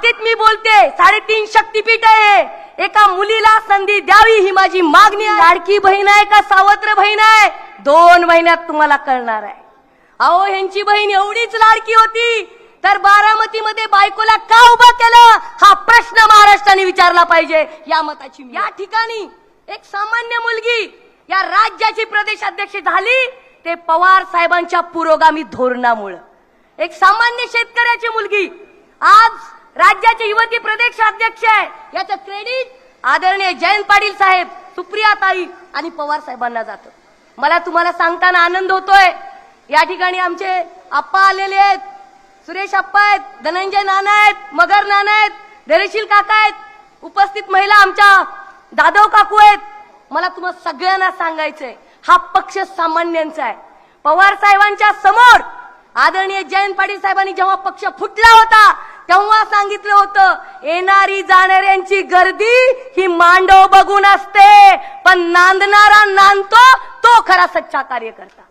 मातीत मी बोलते साडेतीन शक्तीपीठ आहे. एका मुलीला संधी द्यावी ही माझी मागणी लाडकी बहीण आहे का सावत्र बहीण आहे? दोन महिन्यात तुम्हाला कळणार आहे. अहो ह्यांची बहीण एवढीच लाडकी होती. तर बारामतीमध्ये बायकोला का उभा केलं? हा प्रश्न महाराष्ट्राने विचारला पाहिजे या मताची या ठिकाणी एक सामान्य मुलगी या राज्याची प्रदेशाध्यक्ष झाली ते पवार साहेबांच्या पुरोगामी धोरणामुळं. एक सामान्य शेतकऱ्याची मुलगी. आज राज्याचे युवती प्रदेश अध्यक्ष आहे. याचं क्रेडिट आदरणीय जयंत पाटील साहेब सुप्रिया ताई आणि पवार साहेबांना जातं. मला तुम्हाला सांगताना आनंद होतोय. या ठिकाणी आमचे आप्पा आलेले आहेत. सुरेश आप्पा आहेत धनंजय नाना आहेत मगर नाना आहेत धैर्यशील काका आहेत. उपस्थित महिला आमच्या दादव काकू आहेत. मला तुम्हाला सगळ्यांना सांगायचंय हा पक्ष सामान्यांचा आहे. पवार साहेबांच्या समोर आदरणीय जयंत पाटील साहेबांनी जेव्हा पक्ष फुटला होता तेव्हा सांगितलं होतं येणारी जाणाऱ्यांची गर्दी ही मांडव बघून असते पण नांदणारा नांदतो तो खरा सच्चा कार्यकर्ता.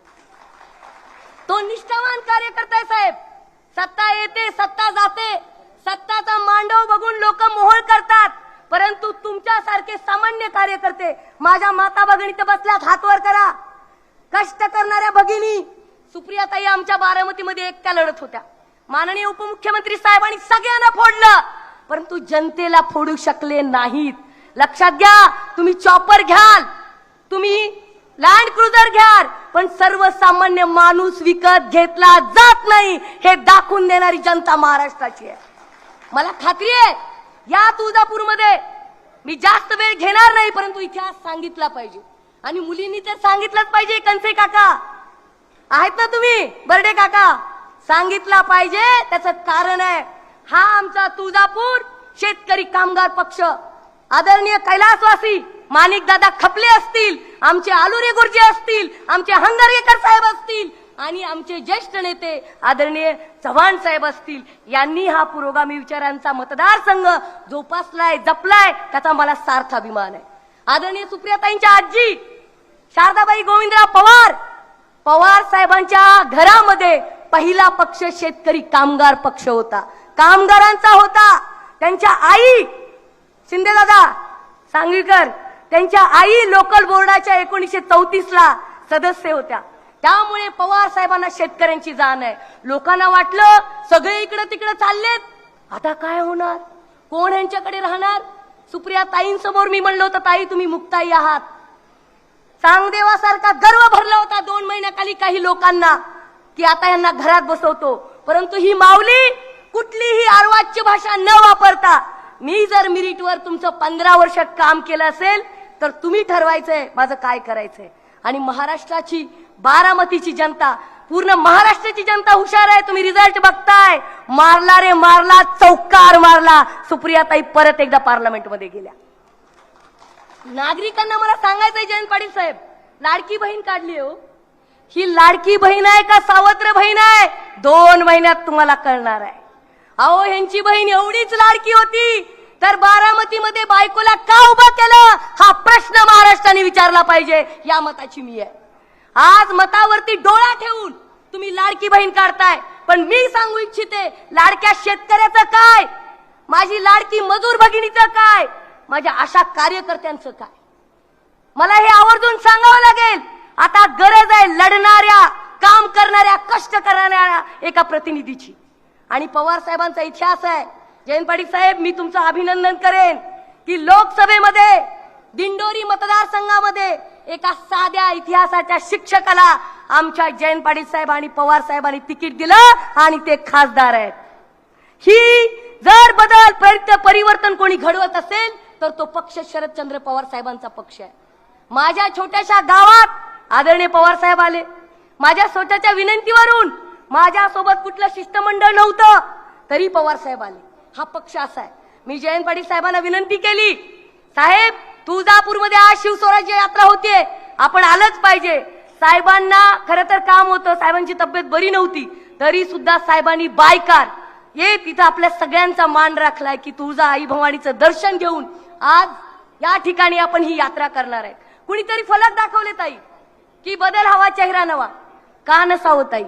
तो निष्ठावान कार्यकर्ता आहे साहेब. सत्ता येते सत्ता जाते. सत्ताचा मांडव बघून लोक मोहळ करतात. परंतु तुमच्यासारखे सामान्य कार्यकर्ते माझ्या माता भगिनी तर बसल्यात हातवर करा. कष्ट करणाऱ्या भगिनी सुप्रियाताई आमच्या बारामतीमध्ये एकट्या लढत होत्या. माननीय उपमुख्यमंत्री साहेबांनी सगळ्यांना फोडलं. परंतु जनतेला फोडू शकले नाहीत. लक्षात घ्या तुम्ही चॉपर घ्याल. तुम्ही लँड क्रुझर घ्याल. पण सर्वसामान्य माणूस विकत घेतला जात नाही. हे दाखवून देणारी जनता महाराष्ट्राची आहे. मला खात्री आहे या तुळजापूरमध्ये मी जास्त वेळ घेणार नाही परंतु इतिहास सांगितला पाहिजे. आणि मुलींनी तर सांगितलंच पाहिजे कंसे काका. आहेत ना तुम्ही? बर्डे काका? सांगितला पाहिजे त्याचं कारण आहे. हा आमचा तुळजापूर शेतकरी कामगार पक्ष. आदरणीय कैलासवासी माणिक दादा खपले असतील आमचे आलुरे गुरुजी असतील आमचे हंगरगेकर साहेब असतील आणि आमचे ज्येष्ठ नेते आदरणीय चव्हाण साहेब असतील यांनी हा पुरोगामी विचारांचा मतदारसंघ जोपासलाय जपलाय त्याचा मला सार्थ अभिमान आहे. आदरणीय सुप्रियाताईंच्या आजी शारदाबाई गोविंदराव पवार पवार साहेबांच्या घरामध्ये पहिला पक्ष शेतकरी कामगार पक्ष होता. कामगारांचा होता. त्यांच्या आई शिंदे दादा सांगवीकर त्यांच्या आई लोकल बोर्डाच्या एकोणीसशे चौतीस ला सदस्य होत्या. त्यामुळे पवार साहेबांना शेतकऱ्यांची जाण आहे. लोकांना वाटलं सगळे इकडे तिकडे चाललेत. आता काय होणार? कोण यांच्याकडे राहणार? सुप्रिया ताईंसमोर मी म्हणलं होतं ताई तुम्ही मुक्ताई आहात. चांगदेवासारखा गर्व भरला होता दोन महिन्याखाली काही लोकांना. की आता यांना घरात बसवतो. परंतु ही माऊली कुठलीही अर्वाच्य भाषा न वापरता मी जर मिरिटवर तुमचं पंधरा वर्ष काम केलं असेल तर तुम्ही ठरवायचंय माझं काय करायचंय. आणि महाराष्ट्राची बारामतीची जनता पूर्ण महाराष्ट्राची जनता हुशार आहे. तुम्ही रिझल्ट बघताय. मारला रे मारला चौकार मारला. सुप्रियाताई परत एकदा पार्लमेंटमध्ये गेल्या. नागरिकांना मला सांगायचंय जयंत पाटील साहेब लाडकी बहीण काढली हो. ही लाडकी बहीण आहे का सावत्र बहीण आहे? दोन महिन्यात तुम्हाला कळणार आहे. अहो ह्यांची बहीण एवढीच लाडकी होती तर बारामतीमध्ये बायकोला का उभं केलं? हा प्रश्न महाराष्ट्राने विचारला पाहिजे या मताची मी आहे. आज मतावरती डोळा ठेवून तुम्ही लाडकी बहीण काढताय पण मी सांगू इच्छिते लाडक्या शेतकऱ्याचं काय? माझी लाडकी मजूर भगिनीचं काय? माझ्या अशा कार्यकर्त्यांचं काय? मला हे आवर्जून सांगावं लागेल. आता गरज आहे लढणाऱ्या काम करणाऱ्या कष्ट करणाऱ्या एका प्रतिनिधीची. आणि पवार साहेबांचा इतिहास आहे. जयंत पाटील साहेब मी तुमचं अभिनंदन करेन की लोकसभेमध्ये दिंडोरी मतदारसंघामध्ये एका साध्या इतिहासाच्या शिक्षकाला आमच्या जयंत पाटील साहेब आणि पवार साहेबांनी तिकीट दिलं आणि ते खासदार आहेत. ही जर बदल परिवर्तन कोणी घडवत असेल तर तो पक्ष शरदचंद्र पवार साहेबांचा पक्ष आहे. माझ्या छोट्याशा गावात आदरणीय पवार साहेब आले. माझ्या स्वतःच्या विनंतीवरून माझ्यासोबत कुठलं शिष्टमंडळ नव्हतं तरी पवार साहेब आले. हा पक्ष असा आहे. मी जयंत पाटील साहेबांना विनंती केली साहेब तुळजापूरमध्ये आज शिवस्वराज्य यात्रा होतीये. आपण आलंच पाहिजे. साहेबांना खरं तर काम होतं. साहेबांची तब्येत बरी नव्हती. तरी सुद्धा साहेबांनी बायकार. ये तिथं आपल्या सगळ्यांचा मान राखलाय की तुळजा आई भवानीचं दर्शन घेऊन आज या ठिकाणी आपण ही यात्रा करणार आहे. कुणीतरी फलक दाखवले ताई. की बदल हवा चेहरा नवा. का नसावं हो ताई?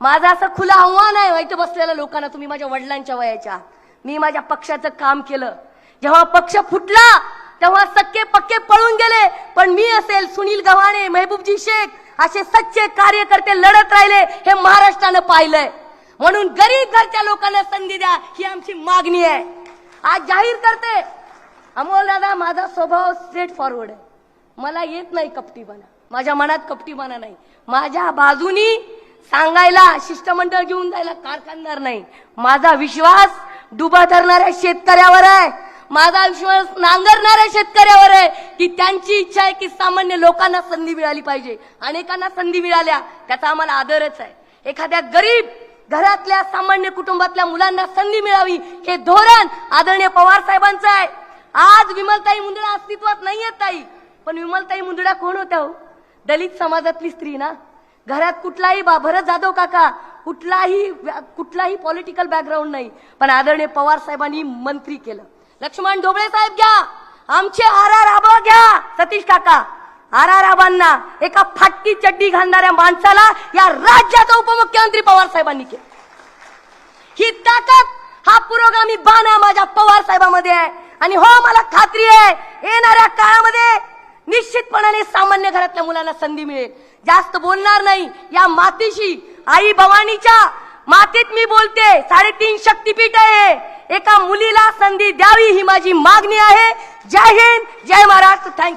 माझं असं खुलं आव्हान आहे इथं बसलेल्या लोकांना तुम्ही माझ्या वडिलांच्या वयाच्या. मी माझ्या पक्षाचं काम केलं. जेव्हा पक्ष फुटला तेव्हा सक्के पक्के पळून गेले. पण मी असेल सुनील गव्हाणे मेहबूबजी शेख असे सच्चे कार्यकर्ते लढत राहिले हे महाराष्ट्रानं पाहिलंय. म्हणून गरीब घरच्या लोकांना संधी द्या ही आमची मागणी आहे. आज जाहीर करते. अमोल दादा माझा स्वभाव स्ट्रेट फॉरवर्ड आहे. मला येत नाही कपटीपणा. माझ्या मनात कपटीपणा नाही. माझ्या बाजूनी सांगायला शिष्टमंडळ घेऊन जायला कारखानदार नाही. माझा विश्वास डुबा धरणाऱ्या शेतकऱ्यावर आहे. माझा विश्वास नांगरणाऱ्या शेतकऱ्यावर आहे की त्यांची इच्छा आहे की सामान्य लोकांना संधी मिळाली पाहिजे. अनेकांना संधी मिळाल्या त्याचा आम्हाला आदरच आहे. एखाद्या गरीब घरातल्या सामान्य कुटुंबातल्या मुलांना संधी मिळावी हे धोरण आदरणीय पवार साहेबांचं आहे. आज विमलताई मुंदडा अस्तित्वात नाही येत ताई. पण विमलताई मुंदडा कोण होत्या हो? दलित समाजातली स्त्री ना? घरात कुठलाही बा भरत जाधव काका कुठलाही कुठलाही पॉलिटिकल बॅकग्राऊंड नाही. पण आदरणीय पवार साहेबांनी मंत्री केलं. लक्ष्मण ढोबळे साहेब घ्या! आमचे आर आर आबा घ्या! सतीश काका आर आर आबांना एका फाटकी चड्डी घालणाऱ्या माणसाला या राज्याचा उपमुख्यमंत्री पवार साहेबांनी केलं. ही ताकद हा पुरोगामी बाणा माझ्या पवार साहेबांमध्ये आहे. आणि हो मला खात्री आहे येणाऱ्या काळामध्ये निश्चितपणाने सामान्य घरातल्या मुलांना संधी मिळेल. जास्त बोलणार नाही. या मातीशी आई भवानीच्या मातीत मी बोलते. साडेतीन शक्तीपीठ आहे. एका मुलीला संधी द्यावी ही माझी मागणी आहे. जय हिंद. जय महाराष्ट्र. Thank you